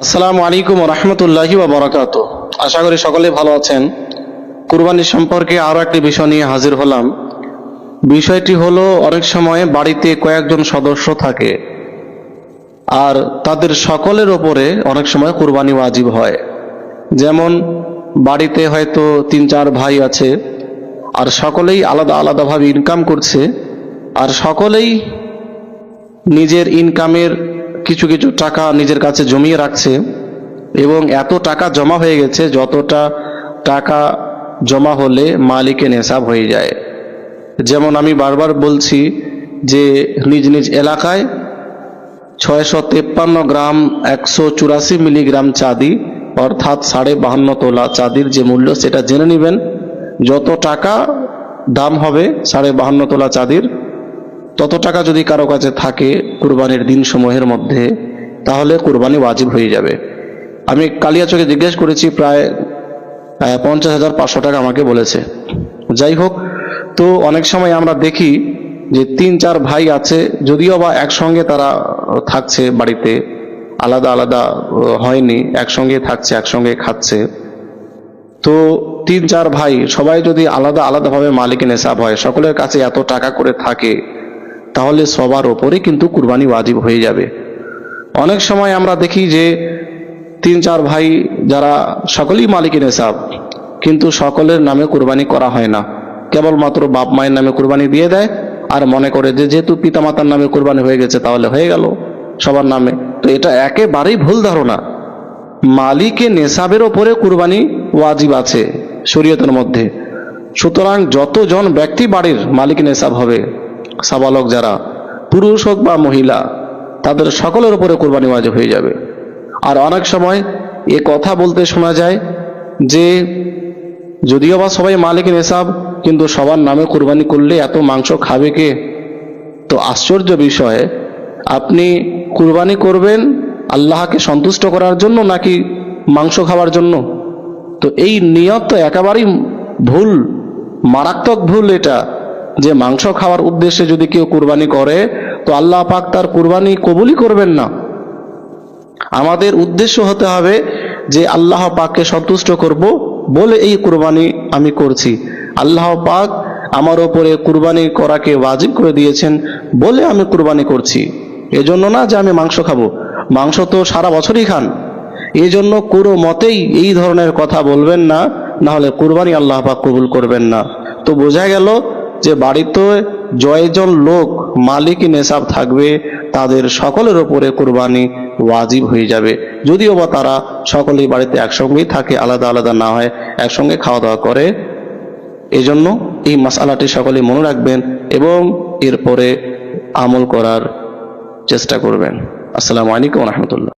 আসসালামু আলাইকুম রহমতুল্লাহি বরকাত। আশা করি সকলে ভালো আছেন। কুরবানি সম্পর্কে আরও একটি বিষয় নিয়ে হাজির হলাম। বিষয়টি হলো, অনেক সময় বাড়িতে কয়েকজন সদস্য থাকে আর তাদের সকলের ওপরে অনেক সময় কুরবানি ওয়াজিব হয়। যেমন, বাড়িতে হয়তো তিন চার ভাই আছে আর সকলেই আলাদা আলাদাভাবে ইনকাম করছে আর সকলেই নিজের ইনকামের কিছু কিছু টাকা নিজের কাছে জমিয়ে রাখছে এবং এত টাকা জমা হয়ে গেছে, যতটা টাকা জমা হলে মালিকের নেশাব হয়ে যায়। যেমন আমি বারবার বলছি যে নিজ নিজ এলাকায় ছয়শো তেপ্পান্ন গ্রাম একশো চুরাশি মিলিগ্রাম চাঁদি, অর্থাৎ সাড়ে বাহান্ন তোলা চাঁদির যে মূল্য সেটা জেনে নেবেন। যত টাকা দাম হবে সাড়ে বাহান্ন তোলা চাঁদির তত টাকা যদি কারও কাছে থাকে কুরবানির দিন সমূহের মধ্যে, তাহলে কুরবানি ওয়াজিব হয়ে যাবে। আমি কালিয়াচকে জিজ্ঞেস করেছি, প্রায় পঞ্চাশ হাজার পাঁচশো টাকা আমাকে বলেছে। যাই হোক, তো অনেক সময় আমরা দেখি যে তিন, চার ভাই আছে, যদিও বা একসঙ্গে তারা থাকছে বাড়িতে, আলাদা আলাদা হয়নি, একসঙ্গে থাকছে, একসঙ্গে খাচ্ছে। তো তিন, চার ভাই, সবাই যদি আলাদা, আলাদাভাবে মালিক নেশাব হয়, সকলের কাছে এত টাকা করে থাকে তাহলে সবার ওপরে কিন্তু কুরবানি ওয়াজিব হয়ে যাবে। অনেক সময় আমরা দেখি যে তিন চার ভাই যারা সকলেই মালিকের নেশাব কিন্তু সকলের নামে কুরবানি করা হয় না। কেবলমাত্র বাপ মায়ের নামে কুরবানি দিয়ে দেয় আর মনে করে যে যেহেতু পিতামাতার নামে কুরবানি হয়ে গেছে, তাহলে হয়ে গেল সবার নামে। তো এটা একেবারেই ভুল ধারণা। মালিকে নেশাবের ওপরে কুরবানি ওয়াজিব আছে শরীয়তের মধ্যে। সুতরাং যতজন ব্যক্তি বাড়ির মালিক নেশাব হবে সাবালক যারা, পুরুষ হোক বা মহিলা, তাদের সকলের উপরে কোরবানি ওয়াজিব হয়ে যাবে। আর অনেক সময় এ কথা বলতে শোনা যায় যে, যদিও বা সবাই মালিক নেশাব কিন্তু সবার নামে কোরবানি করলে এত মাংস খাবে কে? তো আশ্চর্য বিষয়ে, আপনি কুরবানি করবেন আল্লাহকে সন্তুষ্ট করার জন্য নাকি মাংস খাওয়ার জন্য? তো এই নিয়ত তো একেবারেই ভুল, মারাত্মক ভুল এটা। যে মাংস খাওয়ার উদ্দেশ্যে যদি কেউ কুরবানি করে, তো আল্লাহ পাক তার কুরবানি কবুলই করবেন না। আমাদের উদ্দেশ্য হতে হবে যে আল্লাহ পাককে সন্তুষ্ট করব বলে এই কুরবানি আমি করছি। আল্লাহ পাক আমার ওপরে কুরবানি করাকে ওয়াজিব করে দিয়েছেন বলে আমি কুরবানি করছি। এজন্য না যে আমি মাংস খাব। মাংস তো সারা বছরই খান। এই জন্য কোনো মতেই এই ধরনের কথা বলবেন না না হলে কুরবানি আল্লাহ পাক কবুল করবেন না। তো বোঝা গেল যে বাড়িতে জয়জন লোক মালিকই নেশাব থাকবে, তাদের সকলের ওপরে কুরবানি ওয়াজিব হয়ে যাবে। যদিও বা তারা সকলেই বাড়িতে একসঙ্গেই থাকে, আলাদা আলাদা না হয়, একসঙ্গে খাওয়া দাওয়া করে, এজন্য এই মশালাটি সকলে মনে রাখবেন এবং এরপরে আমল করার চেষ্টা করবেন। আসসালামু আলাইকুম রহমতুল্লাহ।